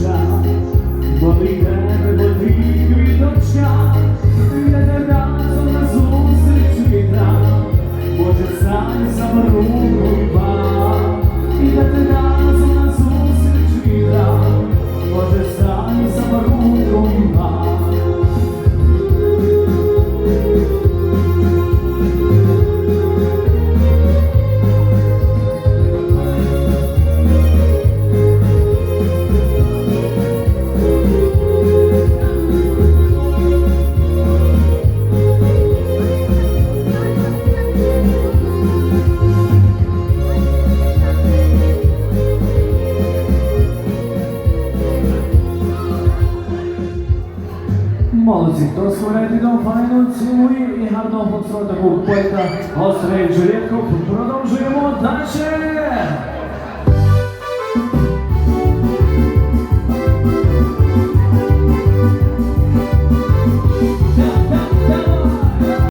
time. Молодці, хто розставляє до файну, цілує і гарного фоксфорта був Петра Острий Джурєтко. Продовжуємо далі.